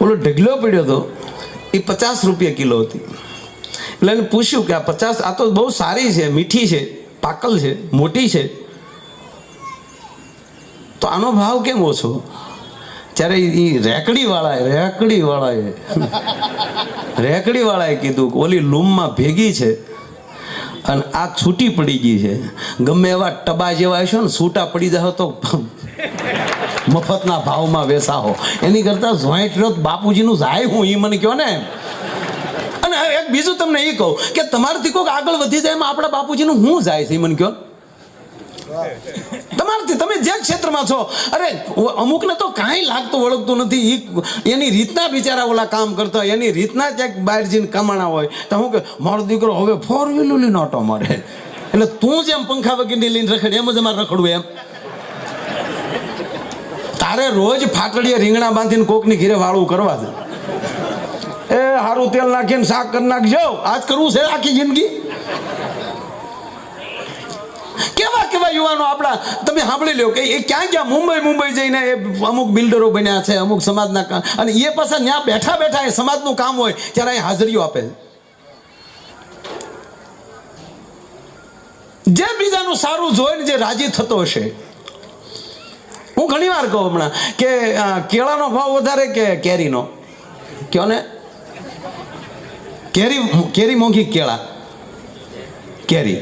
ઓલો ઢગલો પડ્યો હતો, એ પચાસ રૂપિયા કિલો હતી. એટલે એને પૂછ્યું કે આ પચાસ, આ તો બહુ સારી છે, મીઠી છે, પાકલ છે, મોટી છે. તો આનો ભાવ કેમ ઓછો? ત્યારે એ રેકડી વાળાએ રેકડી વાળાએ રેકડી વાળાએ કીધું ઓલી લૂમમાં ભેગી છે અને આ છૂટી પડી ગઈ છે. ગમે એવા ટબા જેવા હશો ને છૂટા પડી જાઓ તો મફતના ભાવમાં વેસાહો એની કરતાં જોઈન્ટ બાપુજીનું જાય હું એ મને કહો ને. અને એક બીજું તમને એ કહું કે તમારાથી કોઈક આગળ વધી જાય એમાં આપણા બાપુજીનું હું જાય છે એ મને કહો તમારથી તમે જે ક્ષેત્રમાં છો, અરે અમુકને તો કાંઈ લાગતું વળગતું નથી. એ એની રીતના બિચારા ઓલા કામ કરતા હોય, એની રીતના ક્યાંક બહાર જઈને કમાણા હોય. તો હું કે મારો દીકરો હવે ફોર વ્હીલર લઈને ઓટો મારે એટલે તું જેમ પંખા વગેરે લઈને રખડ, એમ જ અમારે રખડવું એમ. તારે રોજ ફાટડીએ રીંગણા બાંધીને કોકની ઘીરે વાળું કરવા દે. એ હારું તેલ નાખીને શાક કરી નાખજો. આજ કરવું છે આખી જિંદગી? કેવા કેવા યુવાનો આપણા, તમે સાંભળી લો કે એ ક્યાં ગયા મુંબઈ મુંબઈ જઈને એ અમુક બિલ્ડરો બન્યા છે, અમુક સમાજના કામ અને એ પાછા ત્યાં બેઠા બેઠા એ સમાજનું કામ હોય ત્યારે અહીં હાજરીઓ આપે જે બીજાનું સારું જોઈને જે રાજી થતો હશે હું ઘણી વાર કહું હમણાં કે કેળાનો ભાવ વધારે કે કેરીનો? કયો ને? કેરી કેરી મોંઘી કેળા? કેરી.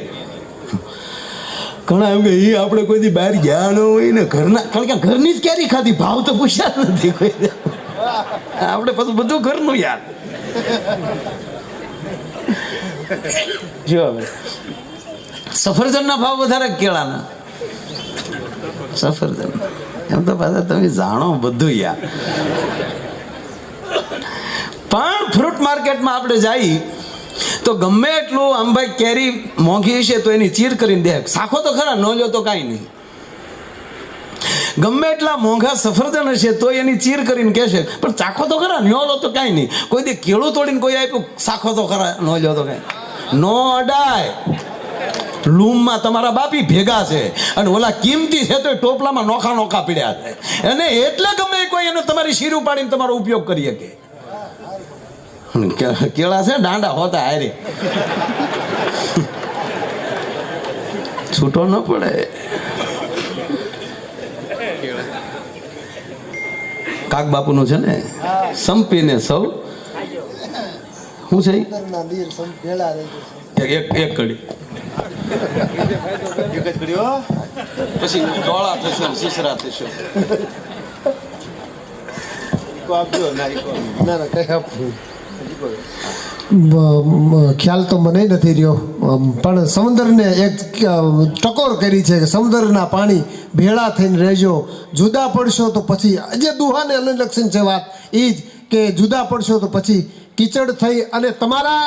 ઘણા એમ કે એ આપણે કોઈ દી બહાર ગયા ન હોય ને, ઘરના કારણ કે ઘરની જ કેરી ખાધી. ભાવ તો પૂછ્યા નથી કોઈ. આપણે પછી બધું ઘરનું યાર. જો હવે. સફરજનના ભાવ વધારે કેળાના? સફરજન. એમ તો પાછા તમે જાણો બધું યાર. પણ ફ્રૂટ માર્કેટમાં આપણે જઈ, તો ગમે એટલું આમ ભાઈ કેરી મોંઘી છે તો એની ચીર કરીને દે સાખો તો ખરા, ન લ્યો તો કાંઈ નહીં. ગમે એટલા મોંઘા સફરજન હશે તો એની ચીર કરીને કહેશે. પણ ચાખો તો ખરા ન્યો લો તો કાંઈ નહીં. કોઈ દે કેળું તોડીને કોઈ આપ્યું સાખો તો ખરા, ન લ્યો તો કાંઈ. નો અડાય. લૂમમાં તમારા બાપી ભેગા છે. અને ઓલા કિંમતી છે તો ટોપલામાં નોખા નોખા પીડ્યા છે. અને એટલે ગમે કોઈ એનો તમારી શીરું ઉપાડીને તમારો ઉપયોગ કરી શકે. કેળા છે દાંડા હોતા હારે. છૂટો ન પડે. કાક બાપુનું છે ને, સંપીને સૌ શું છે? એક એક કડી. કર્યો પછી ડોળા થશે સીસરા થશે. ખ્યાલ તો મને નથી રહ્યો. પણ સમુદ્રને એક ટકોર કરી છે કે સમુદ્રના પાણી ભેળા થઈને રહેજો. જુદા પડશો તો પછી જે દુહાને અનુલક્ષણ છે વાત એ જ કે જુદા પડશો તો પછી કીચડ થઈ અને તમારા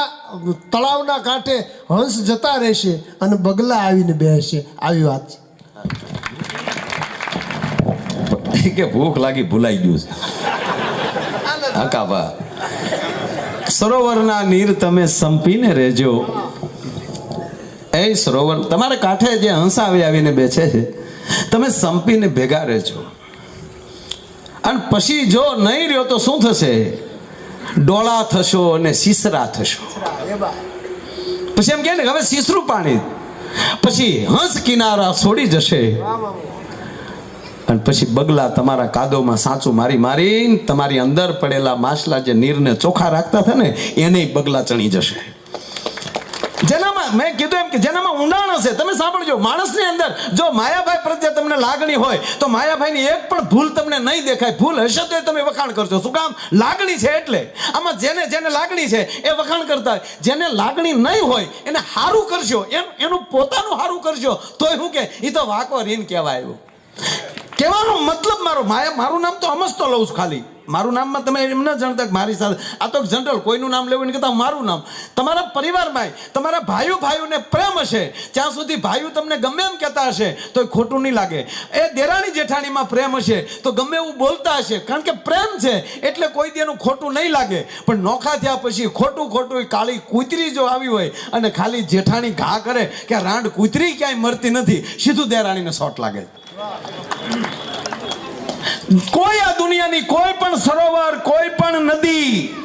તળાવના કાંઠે હંસ જતા રહેશે અને બગલા આવીને બેસશે આવી વાત છે. કે ભૂખ લાગી ભૂલાઈ ગયું છે. હકાબા સરોવરના નીર તમે સંપીને રહેજો. એ સરોવર, તમારે કાંઠે જે હંસ આવી આવીને બેસે છે, તમે સંપીને ભેગા રહેજો. અને પછી જો નહીં રહ્યો તો શું થશે? ડોળા થશો અને સીસરા થશો. પછી એમ કે ને હવે સીસરું પાણી. પછી હંસ કિનારા છોડી જશે. અને પછી બગલા તમારા કાદવમાં સાચું મારી મારીને તમારી અંદર પડેલા માછલા જે નીરને ચોખા રાખતા હતા ને એને બગલા ચણી જશે. મેં કીધું એમ કે જેનામાં ઊંડાણ હશે, તમે સાંભળજો, માણસની અંદર જો માયાભાઈ પ્રત્યે તમને લાગણી હોય, તો માયાભાઈની એક પણ ભૂલ તમને નહીં દેખાય. ભૂલ હશે તો તમે વખાણ કરજો. શું કામ? લાગણી છે એટલે. આમાં જેને જેને લાગણી છે, એ વખાણ કરતા જેને લાગણી નહીં હોય, એને સારું કરશો એમ, એનું પોતાનું સારું કરશો તોય શું કે એ તો વાકો રીન કહેવાય એવું. કહેવાનો મતલબ મારો, માયા, મારું નામ તો અમસ્તો લઉં છું ખાલી. મારું નામમાં તમે એમ ન જાણતા મારી સાથે આ તો જનરલ કોઈનું નામ લેવું કરતા મારું નામ. તમારા પરિવારમાં તમારા ભાઈઓ ભાઈઓને પ્રેમ હશે. ત્યાં સુધી ભાઈઓ તમને ગમે એમ કહેતા હશે તો એ ખોટું નહીં લાગે. એ દેરાણી જેઠાણીમાં પ્રેમ હશે, તો ગમે એવું બોલતા હશે, કારણ કે પ્રેમ છે, એટલે કોઈ દેનું ખોટું નહીં લાગે. પણ નોખા થયા પછી ખોટું ખોટું કાળી કૂતરી જો આવી હોય અને ખાલી જેઠાણી ઘા કરે, કે રાંડ કૂતરી ક્યાંય મરતી નથી, સીધું દેરાણીને શોટ લાગે. કોઈ આ દુનિયાની કોઈ પણ સરોવર, કોઈ પણ નદી,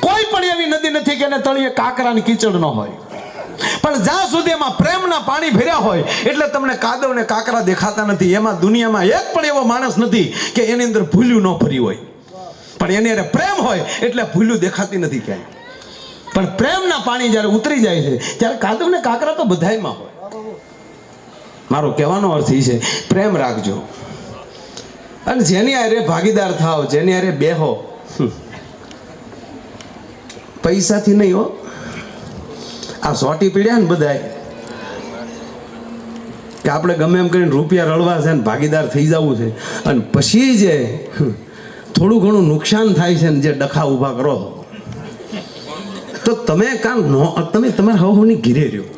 કોઈ પણ એવી નદી નથી કે એને તળિયે કાકરા કીચડ ન હોય. પણ જ્યાં સુધી એમાં પ્રેમના પાણી ભર્યા હોય, એટલે તમને કાદવ ને કાંકરા દેખાતા નથી. એમાં દુનિયામાં એક પણ એવો માણસ નથી કે એની અંદર ભૂલ્યું ન ભર્યું હોય. પણ એની અંદર પ્રેમ હોય, એટલે ભૂલ્યું દેખાતી નથી ક્યાંય. પણ પ્રેમના પાણી જ્યારે ઉતરી જાય છે, ત્યારે કાદવ ને કાંકરા તો બધાયમાં હોય. મારો કહેવાનો અર્થ એ છે, પ્રેમ રાખજો. અને જેની આરે ભાગીદાર થાવ, જેની હારે બેહો. પૈસાથી નહીં હો. આ સોટી પીડ્યા ને બધાય. કે આપણે ગમે એમ કરીને રૂપિયા રળવા છે ને ભાગીદાર થઈ જવું છે. અને પછી જે થોડું ઘણું નુકસાન થાય છે ને જે ડખા ઊભા કરો તો તમે કામ તમે તમારા હવની ઘીરે રહ્યો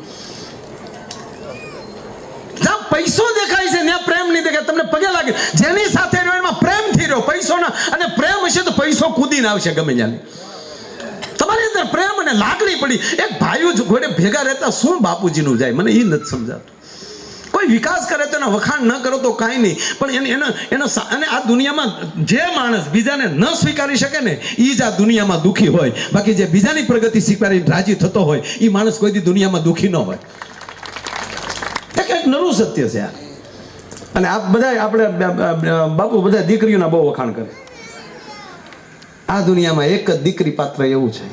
જ્યાં પૈસો દેખાય છે ત્યાં પ્રેમ નહીં દેખાય તમને પગે લાગે જેની સાથે રહ્યો એમાં પ્રેમથી રહ્યો પૈસો ના અને પ્રેમ હશે તો પૈસો કૂદીને આવશે ગમે ત્યાંની તમારી અંદર પ્રેમ અને લાગણી પડી. એક ભાઈઓ ઘોડે ભેગા રહેતા શું બાપુજીનું જાય? મને એ નથી સમજાતું. કોઈ વિકાસ કરે તો એના વખાણ ન કરો તો કાંઈ નહીં. પણ એને, એનો એનો અને આ દુનિયામાં જે માણસ બીજાને ન સ્વીકારી શકે ને એ જ આ દુનિયામાં દુઃખી હોય. બાકી જે બીજાની પ્રગતિ સ્વીકારી રાજી થતો હોય એ માણસ કોઈ દી દુનિયામાં દુઃખી ન હોય. એ કંઈક નરું સત્ય છે આ. અને આ બધા આપણે બાપુ બધા દીકરીઓના બહુ વખાણ કરે. આ દુનિયામાં એક જ દીકરી પાત્ર એવું છે.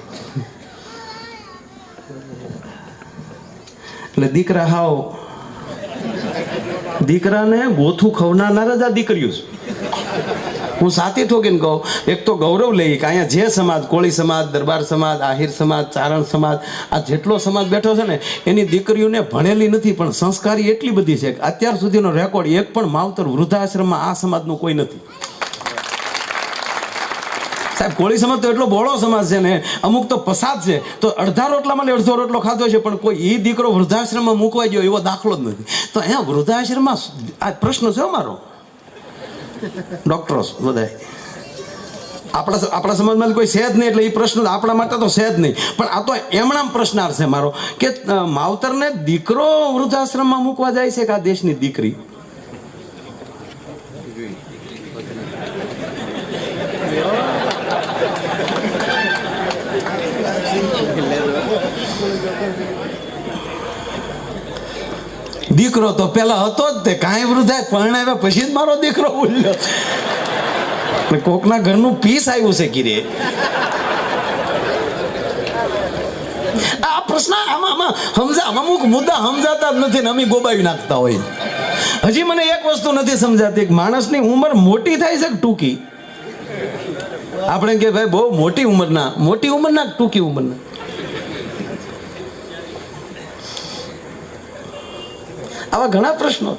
એટલે દીકરા હાવ. દીકરાને ગોથું ખવનાર જ આ દીકરીઓ છે. હું સાથી ઠોકીને કહું, એક તો ગૌરવ લઈ કે અહીંયા જે સમાજ, કોળી સમાજ, દરબાર સમાજ, આહિર સમાજ, ચારણ સમાજ, આ જેટલો સમાજ બેઠો છે ને, એની દીકરીઓને ભણેલી નથી, પણ સંસ્કારી એટલી બધી છે કે અત્યાર સુધીનો રેકોર્ડ એક પણ માવતર વૃદ્ધાશ્રમમાં આ સમાજનું કોઈ નથી. સાહેબ, કોળી સમાજ તો એટલો બોળો સમાજ છે ને, અમુક તો પસાદ છે. તો અડધા રોટલામાં લે અડધો રોટલો ખાધો છે, પણ કોઈ એ દીકરો વૃદ્ધાશ્રમમાં મૂકવા ગયો એવો દાખલો જ નથી. તો અહીંયા વૃદ્ધાશ્રમમાં આ પ્રશ્ન છે અમારો? મારો ડોક્ટરો બધા આપણા આપણા સમાજમાં કોઈ છે જ નહીં, એટલે એ પ્રશ્ન આપણા માટે તો છે જ નહીં. પણ આ તો એમણા પ્રશ્નાર્થ છે મારો, કે માવતરને દીકરો વૃદ્ધાશ્રમમાં મૂકવા જાય છે કે આ દેશની દીકરી? દીકરો તો પેલા હતો જ તે, કાંઈ વૃદ્ધાય પરણાવ્યા પછી જ મારો દીકરો બોલ્યો. કોકના ઘરનું પીસ આવ્યું છે કીરે. આ પ્રશ્ન આમાં આમાં સમજા અમુક મુદ્દા સમજાતા જ નથી ને અમે ગોબાવી નાખતા હોય. હજી મને એક વસ્તુ નથી સમજાતી માણસની ઉંમર મોટી થાય છે કે ટૂંકી? આપણે કે ભાઈ બહુ મોટી ઉંમરના મોટી ઉંમરના ટૂંકી ઉંમરના? આવા ઘણા પ્રશ્નો.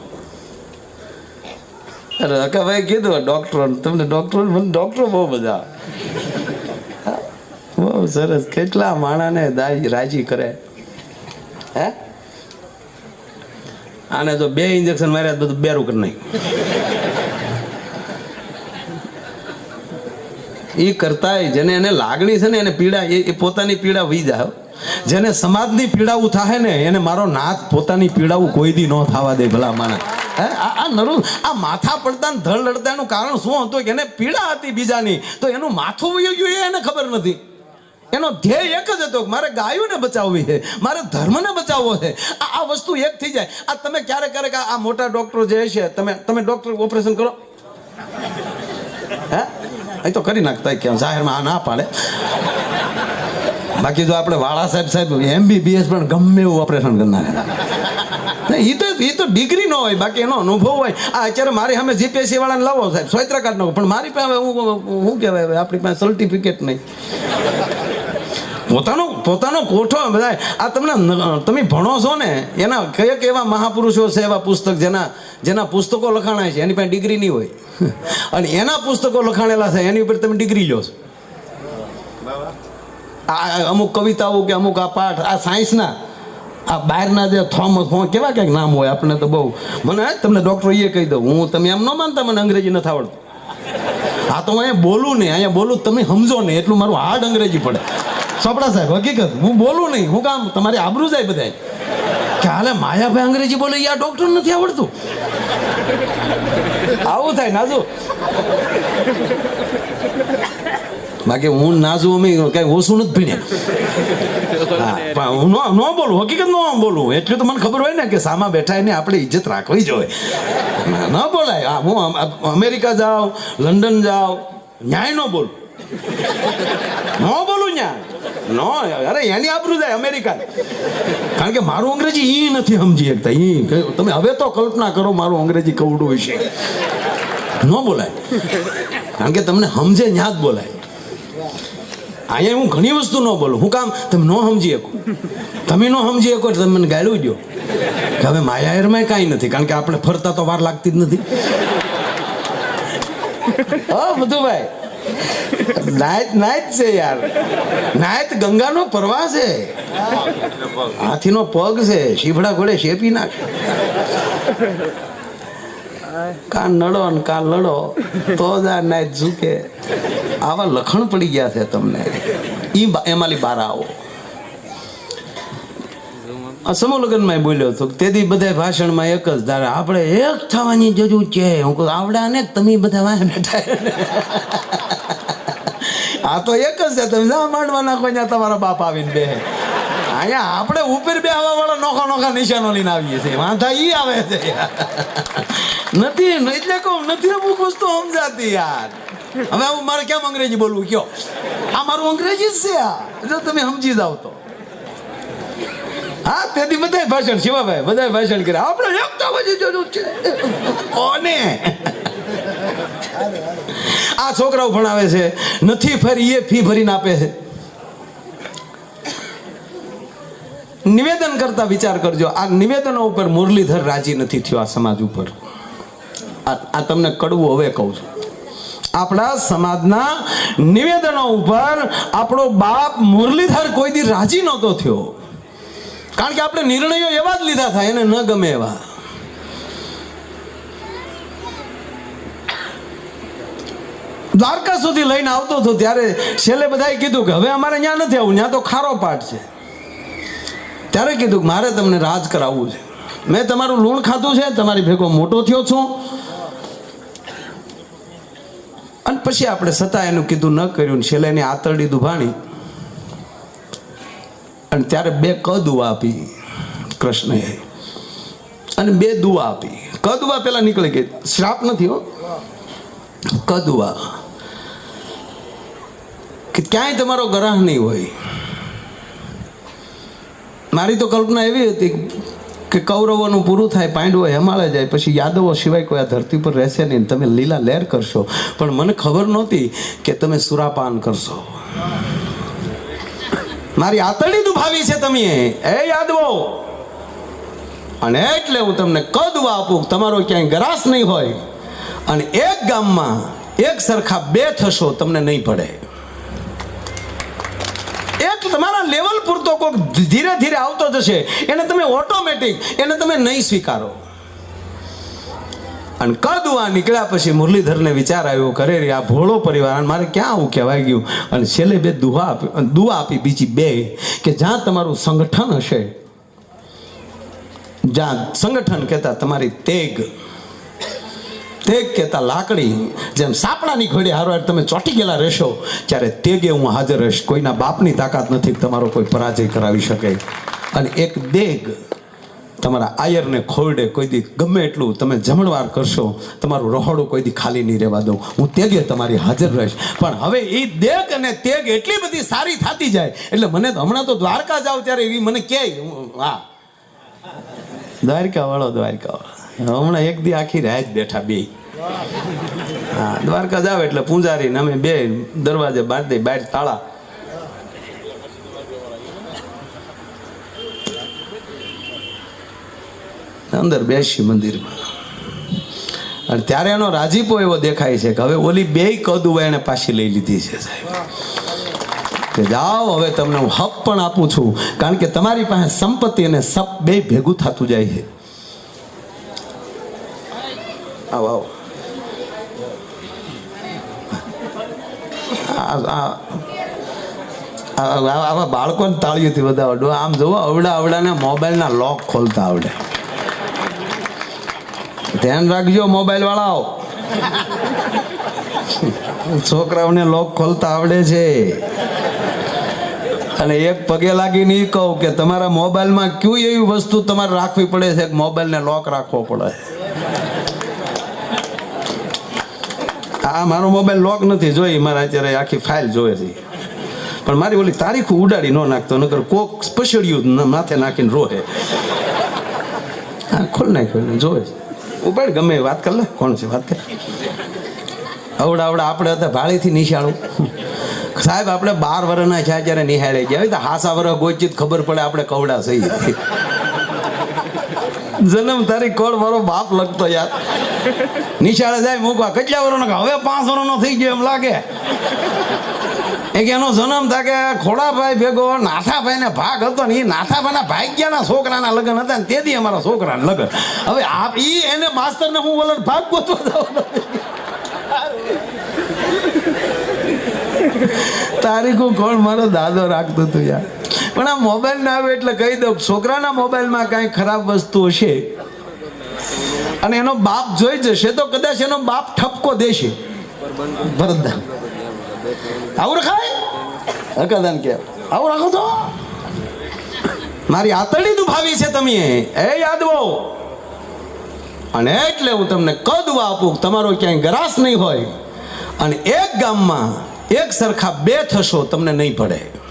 અરે અકાભાઈ કીધું ડોક્ટરો તમને ડોક્ટરો મને ડોક્ટરો બહુ બધા. બહુ સરસ. કેટલા માણાને રાજી કરે. હે? આને તો બે ઇન્જેક્શન માર્યા, બધું બેરું કરી નહીં એ કરતાય જેને એને લાગણી છે ને, એને પીડા, એ પોતાની પીડા વી જાય. જેને સમાજની પીડાવું થાય ને, એને મારો નાથ પોતાની પીડાવું કોઈ દી ન થવા દે ભલા માણસ. આ આ માથા પડતા ને ધડ લડતાનું કારણ શું હતું કે એને પીડા હતી બીજાની. તો એનું માથું વયું ગયું એને ખબર નથી. એનો ધ્યેય એક જ હતો મારે ગાયોને બચાવવી છે, મારે ધર્મને બચાવવો છે. આ આ વસ્તુ એક થઈ જાય. આ તમે ક્યારેક ક્યારેક આ મોટા ડોક્ટરો જે છે, તમે તમે ડોક્ટર ઓપરેશન કરો. હે? અહીં તો કરી નાખતા કેમ જાહેરમાં આ ના પાડે. બાકી જો આપણે વાળા સાહેબ સાહેબ એમબીબીએસ પણ ગમે એવું ઓપરેશન કરી નાખે. એ તો એ તો ડિગ્રી ન હોય, બાકી એનો અનુભવ હોય. આ અત્યારે મારી સામે જીપીએસસી વાળાને લાવો સાહેબ સોયત્રા કાર્ડ નાખો પણ મારી પાસે હું શું કહેવાય, હવે આપણી પાસે સર્ટિફિકેટ નહીં. પોતાનો પોતાનો કોઠો બધા આ તમને, તમે ભણો છો ને, એના કયા કેવા મહાપુરુષો છે, એવા પુસ્તક જેના જેના પુસ્તકો લખાણાય છે, એની પાસે ડિગ્રી નહીં હોય. અને એના પુસ્તકો લખાણેલા છે, એની ઉપર તમે ડિગ્રી લો છો. આ અમુક કવિતાઓ કે અમુક આ પાઠ આ સાયન્સના આ બહારના જે થોમસ ફોન કેવા કંઈક નામ હોય આપણને તો બહુ. મને તમને ડૉક્ટર એ કહી દઉં હું તમે એમ ન માનતા મને અંગ્રેજી નથી આવડતું. આ તો હું અહીંયા બોલું નહીં અહીંયા બોલું તમે સમજો નહીં એટલું મારું હાર્ડ અંગ્રેજી પડે. સપડા સાહેબ હકીકત. હું બોલું નહીં હું કામ તમારી આબરૂ જાય બધાય. કે હાલે માયાભાઈ અંગ્રેજી બોલે આ ડૉક્ટર નથી આવડતું. આવું થાય નાજુ બાકી હું નાજુ અમે કઈ ઓછું નથી ભીણ્યા હા, હું ન ન બોલું હકીકત ન બોલું. એટલું તો મને ખબર હોય ને કે સામા બેઠા એને આપણે ઇજ્જત રાખવી જોઈએ. ન બોલાય. હા હું અમેરિકા જાઉં લંડન જાઉં ન્યાય ન બોલું. ન બોલું ન્યા નો અરે એની આબરૂ જાય અમેરિકા કારણ કે મારું અંગ્રેજી ઈ નથી સમજી શકતા. કે- તમે હવે તો કલ્પના કરો મારું અંગ્રેજી કવડું વિશે ન બોલાય. કારણ કે તમને સમજે ન્યા જ બોલાય. અહીંયા હું ઘણી વસ્તુ ન બોલું. હું કામ તમે ન સમજી શકો. તમે ન સમજી શકો એટલે તમે મને ગાળું દો. કે હવે માયાએરમાં કાંઈ નથી, કારણ કે આપણે ફરતા તો વાર લાગતી જ નથી. હા બધું ભાઈ નાયત નાયત છે યાર. નાયત ગંગાનો પ્રવાહ છે. હાથીનો પગ છે. શીફડા ઘોડે શેપી નાખે. કાન નડો ને કાન લડો, તો જ આ નાય ઝૂકે. આવા લખણ પડી ગયા છે તમને. ઈ બા- એમાંની બાર આવો. સમૂહ લગ્નમાં બોલ્યો હતો તેથી બધા ભાષણમાં એક જ ધારે, આપણે એક થવાની જરૂર છે. હું કહું, આવડા ને તમે બધા વાંહે બેઠા આ તો એક જ છે, તમે જા માંડવા નાખો ત્યાં તમારા બાપ આવીને બે અહીંયા આપણે ઉપર બે આવવા વાળા નોખા નોખા નિશાનો લઈને આવીએ છીએ. વાંધા ઈ આવે છે. નથી એટલે કહું, નથી અમુક વસ્તુ સમજાતી યાર. હવે હું મારે કેમ અંગ્રેજી બોલવું? કયો. આ મારું અંગ્રેજી જ છે આ. જો તમે સમજી જાવ તો. હા, તેથી બધાય ભાષણ, શિવાભાઈ, બધાય ભાષણ કરે. આપણે એકતા વચ્ચે જરૂર છે. કોને? આ છોકરાઓ ભણાવે છે. નથી ફરી, એ ફી ભરીને આપે છે. નિવેદન કરતા વિચાર કરજો. આ નિવેદનો ઉપર મુરલીધર રાજી નથી થયો આ સમાજ ઉપર. આ તમને કડવું હવે કહું છું. આપણા સમાજના નિવેદનો ઉપર આપણો બાપ મુરલીધર કોઈ દી રાજી નહોતો થયો. કારણ કે આપણે નિર્ણયો એવા જ લીધા થાય, એને ન ગમે એવા. દ્વારકા સુધી લઈને આવતો હતો ત્યારે છેલ્લે બધાએ કીધું કે હવે અમારે ત્યાં નથી આવું ત્યાં તો ખારો પાઠ છે. ત્યારે કીધું મારે તમને રાજ કરાવવું છે. મેં તમારું લૂણ ખાધું છે, તમારી ભેગો મોટો થયો છું. અને પછી આપણે છતાં એનું કીધું ન કર્યું છેલ્લે એની આતરડી દુભાણી. અને ત્યારે બે ક દુઆ આપી કૃષ્ણએ. અને બે દુઆ આપી. ક દુઆ પેલા નીકળી ગઈ. શ્રાપ નથી હો. ક કે ક્યાંય તમારો ગ્રહ નહીં હોય. મારી તો કલ્પના એવી હતી કે કૌરવોનું પૂરું થાય, પાંડવો હિમાલય જાય, પછી યાદવો સિવાય કોઈ આ ધરતી પર રહેશે નહીં તમે લીલા લહેર કરશો. પણ મને ખબર નહોતી કે તમે સુરાપાન કરશો. મારી આતરડી દુભાવી છે તમે. એ યાદવો. અને એટલે હું તમને કદવા આપું તમારો ક્યાંય ગરાસ નહીં હોય. અને એક ગામમાં એક સરખા બે થશો, તમને નહીં પડે. તમારા લેવલ પૂરતો કોઈક ધીરે ધીરે આવતો જશે, એને તમે ઓટોમેટિક એને તમે નહીં સ્વીકારો. અને કદવા નીકળ્યા પછી મુરલીધરને વિચાર આવ્યો કરે રે, આ ભોળો પરિવાર, અને મારે ક્યાં આવું કહેવાય ગયું? અને છેલ્લે બે દુહા આપી દુઆ આપી બીજી બે, કે જ્યાં તમારું સંગઠન હશે, જ્યાં સંગઠન કહેતા તમારી તેગ તેગ કહેતા લાકડી જેમ સાપડાની ઘોડે હારવાર તમે ચોંટી ગયેલા રહેશો, ત્યારે તેગે હું હાજર રહીશ. કોઈના બાપની તાકાત નથી તમારો કોઈ પરાજય કરાવી શકે. અને એક દેગ તમારા આયરને ખોરડે કોઈ દી ગમે એટલું તમે જમણવાર કરશો, તમારું રહોડું કોઈ દી ખાલી નહીં રહેવા દઉં. હું તેગે તમારી હાજર રહીશ. પણ હવે એ દેગ અને તેગ એટલી બધી સારી થતી જાય, એટલે મને હમણાં તો દ્વારકા જાવ ત્યારે એવી મને કહે હા દ્વારકા વાળો દ્વારકા વાળો હમણાં એક દી આખી રાત બેઠા બે. હા, દ્વારકા જાવ એટલે પૂંજારી અમે બે દરવાજે બાંધ દઈ બાર તાળા. અંદર બેસી મંદિરમાં. અને ત્યારે એનો રાજીપો એવો દેખાય છે કે હવે ઓલી બે કદું એને પાછી લઈ લીધી છે સાહેબ. કે જાઓ, હવે તમને હું હપ પણ આપું છું. કારણ કે તમારી પાસે સંપત્તિ અને સપ બે ભેગું થતું જાય છે. આવો આવો. આવા બાળકોને તાળીઓથી વધાવડો આમ જોવો અવડા અવડાને મોબાઈલના લોક ખોલતા આવડે. ધ્યાન રાખજો મોબાઈલ વાળાઓ છોકરાઓને લોક ખોલતા આવડે છે. અને એક પગે લાગીને ઈ કહું કે તમારા મોબાઈલમાં ક્યુ એવી વસ્તુ તમારે રાખવી પડે છે મોબાઈલને લોક રાખવો પડે? આ મારો મોબાઈલ લોક નથી જોઈ, મારે અત્યારે આખી ફાઇલ જોવે છે. પણ મારી ઓલી તારીખ ઉડાડી ન નાખતો, નકર કોક ન- માથે નાખીને રોહે. હા, ખોલ નાખ્યો જોવે ઉપાડ, ગમે વાત કર લે, કોણ છે, વાત કર. અવડા અવડા આપણે હતા, ભાળીથી નિશાળું. સાહેબ, આપણે બાર વર્ષના છે જ્યારે નિહાળે ગયા. તો હાસા વર્ષ ગોચિત ખબર પડે આપણે કવડા સહી જન્મ તારીખ કોણ, મારો બાપ લગતો યાર. નિશાળે જાય, મૂકવા. કેટલા વર્ષનો હવે પાંચ વર્ષનો થઈ ગયો એમ લાગે. એક એનો જન્મ થાય કે ખોડાભાઈ ભેગો નાથાભાઈ ને ભાગ હતો ને એ નાથાભાઈના ભાગ્યાના છોકરાના લગ્ન હતા ને તેથી અમારા છોકરાના લગ્ન. હવે આપ એ એને માસ્તર ને હું વલણ ભાગ જાઉં તારીખો કોણ મારો દાદો રાખતો હતો યાર. પણ આ મોબાઈલ ના આવે એટલે કહી દઉં છોકરાના મોબાઈલમાં કાંઈ ખરાબ વસ્તુ હશે અને એનો બાપ જોઈ જશે તો કદાચ એનો બાપ ઠપકો દેશે. ભરતદાન આવું રખાય? હકાદાન કે. આવું રાખો તો. મારી આતડી દુભાવી છે તમે. એ યાદવો. અને એટલે હું તમને કદું આપું તમારો ક્યાંય ગરાસ નહીં હોય. અને એક ગામમાં એક સરખા બે થશો તમને નહીં પડે.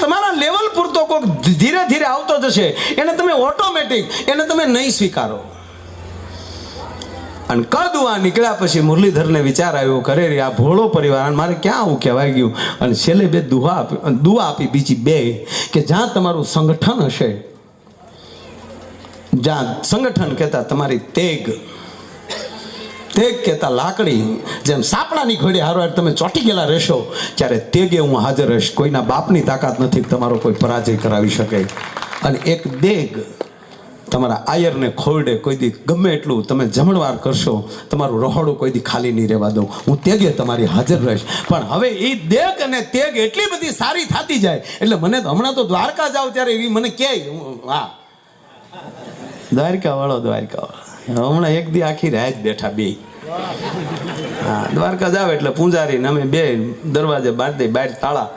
તમારા લેવલ પૂરતો કોઈક ધીરે ધીરે આવતો જશે. એને તમે ઓટોમેટિક એને તમે નહીં સ્વીકારો. અને કદવા નીકળ્યા પછી મુરલીધરને વિચાર આવ્યો કરે રે, આ ભોળો પરિવાર અને મારે ક્યાં આવું કહેવાય ગયું? અને છેલ્લે બે દુહા આપી દુઆ આપી બીજી બે, કે જ્યાં તમારું સંગઠન હશે, જ્યાં સંગઠન કહેતા તમારી તેગ તેગ કહેતા લાકડી જેમ સાપડાની ઘોડે હારો તમે ચોંટી ગયેલા રહેશો, ત્યારે તેગે હું હાજર રહીશ. કોઈના બાપની તાકાત નથી તમારો કોઈ પરાજય કરાવી શકે. અને એક દેગ તમારા આયરને ખોરડે કોઈ દી ગમે એટલું તમે જમણવાર કરશો, તમારું રહોડું કોઈ દી ખાલી નહીં રહેવા દઉં. હું તેગે તમારી હાજર રહીશ. પણ હવે એ દેગ અને તેગ એટલી બધી સારી થતી જાય, એટલે મને તો હમણાં તો દ્વારકા જાવ ત્યારે એવી મને કહે હા દ્વારકા વાળો દ્વારકા વાળો હમણાં એક દી આખી રાત બેઠા, બે. હા, દ્વારકા જાવ એટલે પૂંજારી ને અમે બે દરવાજે બાર દઈ બાર તાળા.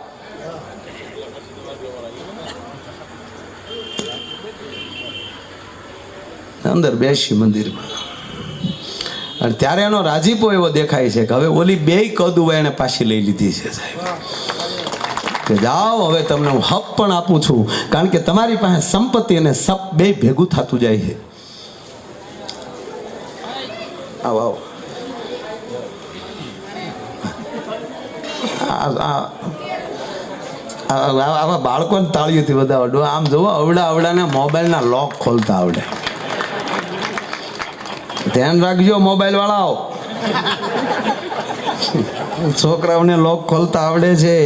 અંદર બેસી મંદિરમાં. અને ત્યારે એનો રાજીપો એવો દેખાય છે કે હવે ઓલી બે કદુવા એને પાછી લઈ લીધી છે સાહેબ. કે જાઓ, હવે તમને હું હક પણ આપું છું. કારણ કે તમારી પાસે સંપત્તિ અને સપ બે ભેગું થતું જાય છે. આવો આવો આવા બાળકોને તાળીઓથી વધાવડો. આમ જુઓ અવડા અવડાને મોબાઈલના લોક ખોલતા આવડે. ધ્યાન રાખજો મોબાઈલ વાળાઓ છોકરાઓને લોક ખોલતા આવડે છે.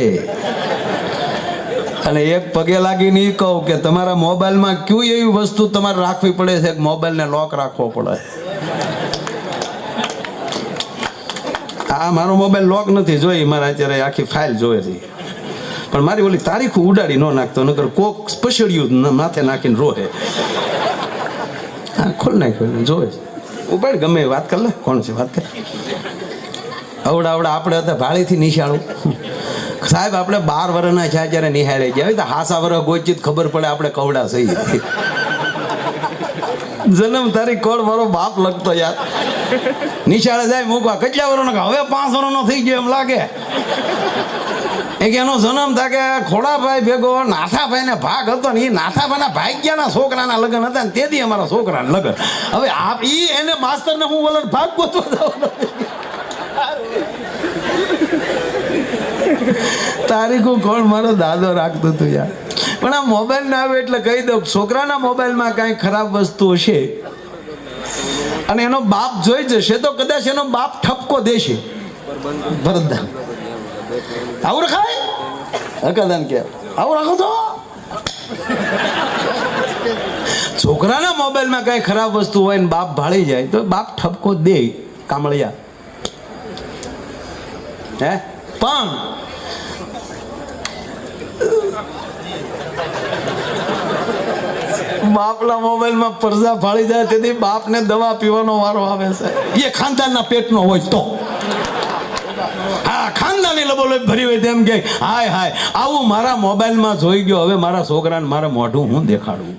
અને એક પગે લાગીને ઈ કહું કે તમારા મોબાઈલમાં ક્યુ એવી વસ્તુ તમારે રાખવી પડે છે મોબાઈલને લોક રાખવો પડે? આ મારો મોબાઈલ લોક નથી જોઈ, મારે અત્યારે આખી ફાઇલ જોવે છે. પણ મારી ઓલી તારીખ ઉડાડી ન નાખતો, નકર કોક ન- માથે નાખીને રોહે. હા ખોલ નાખ્યો જોવે છે. ઉપાડ, ગમે વાત કર લે, કોણ છે વાત કર. અવડા અવડા આપણે હતા ભાળીથી નિશાળું. સાહેબ, આપણે બાર વર્ષના છે જ્યારે નિહાળે ગયા. તો હાસા વર્ષ ગોચિત ખબર પડે આપણે કવડા સહી. જન્મ તારીખ કોણ, મારો બાપ લગતો યાર. નિશાળે જાય, મૂકવા. કેટલા વર્ષનો હવે પાંચ વર્ષનો થઈ ગયો એમ લાગે. એક એનો જન્મ થાય કે ખોડાભાઈ ભેગો નાથાભાઈ ને ભાગ હતો ને એ નાથાભાઈના ભાગ્યાના છોકરાના લગ્ન હતા ને તેથી અમારા છોકરાના લગ્ન. હવે આપ એ એને માસ્તર ને હું વલણ ભાગ ગોતવા જાઉં તારીખો કોણ? મારો દાદો રાખતો હતો યાર. પણ આ મોબાઈલ ના આવે એટલે કહી દઉં છોકરાના મોબાઈલમાં કાંઈ ખરાબ વસ્તુ હશે અને એનો બાપ જોઈ જશે તો કદાચ એનો બાપ ઠપકો દેશે. ભરતદાન આવું રખાય? હકાદાન કે. આવું રાખો તો. છોકરાના મોબાઈલમાં કઈ ખરાબ વસ્તુ હોય ને બાપ ભાળી જાય તો બાપ ઠપકો દે, કામળિયા. હે? પણ બાપના મોબાઈલમાં પરજા ફાળી જાય, તેથી બાપને દવા પીવાનો વારો આવે છે. એ ખાનદાનના પેટનો હોય તો. હા, ખાનદાની લબોલબ ભરી હોય તેમ કે, હાય હાય, આવું મારા મોબાઈલમાં જોઈ ગયો, હવે મારા છોકરાને મારા મોઢું હું દેખાડું